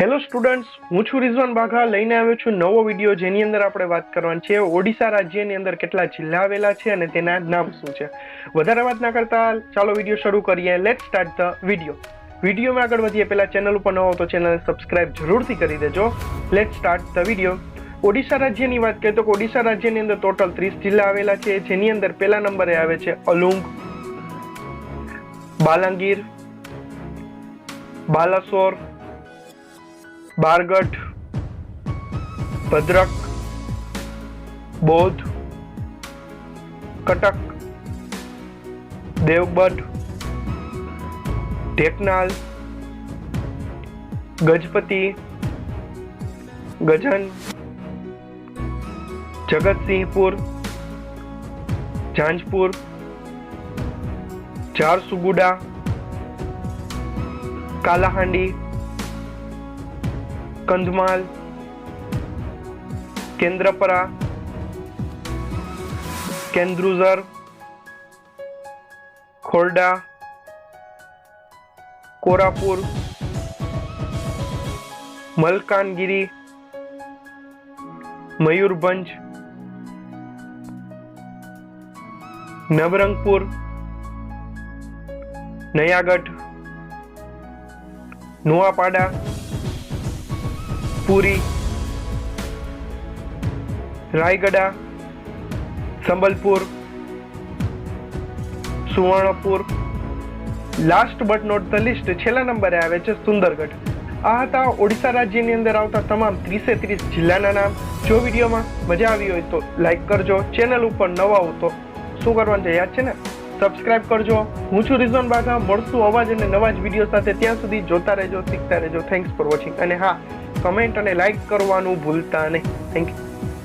Hello students હું છું રિઝવાન બાઘા. લઈને આવ્યો છું નવો વીડિયો જેની અંદર આપણે વાત કરવાની છે. ઓડિશા રાજ્યની અંદર કેટલા જિલ્લા આવેલા છે અને તેના નામ શું છે. વધારે વાત ના કરતા, ચાલો વીડિયો શરૂ કરીએ. લેટ સ્ટાર્ટ ધ વીડિયો વિડીયોમાં આગળ વધીએ. પહેલાં ચેનલ ઉપર નવો તો ચેનલને સબસ્ક્રાઇબ જરૂરથી કરી દેજો. Let start the video Odisha રાજ્યની વાત કરીએ તો ઓડિશા રાજ્યની અંદર ટોટલ ત્રીસ જિલ્લા આવેલા છે. જેની અંદર પહેલા નંબરે આવે છે અલુંગ, બાલાંગીર, બાલાસોર બારગઢ ભદ્રક બૌદ્ધ Cuttack Devgadh ઢેકનાલ Gajapati ગજન Jagatsinghpur Janjpur Jharsuguda કાલાહાંડી Kandhamal Kendrapara Kendujhar Khordha Koraput Malkangiri Mayurbhanj Nabarangpur Nayagarh Nuapada Puri, Rayagada, Sambalpur, Subarnapur. Last but not the list છેલ્લા નંબરે આવે છે સુંદરગઢ. આ હતા ઓડિશા રાજ્યની અંદર આવતા તમામ ત્રીસે ત્રીસ જિલ્લાના નામ. જો વિડીયોમાં મજા આવી હોય તો લાઈક કરજો. ચેનલ ઉપર નવા હો તો શું કરવાનું છે યાદ છે ને? સબસ્ક્રાઇબ કરજો. હું છું રિઝવાન બાઘા મળશું અવાજ અને નવા જ વીડિયો સાથે ત્યાં સુધી જોતા રહેજો, શીખતા રહેજો. થેન્ક્સ ફોર વોચિંગ અને હા કમેન્ટ અને લાઈક કરવાનું ભૂલતા નહીં. Thank you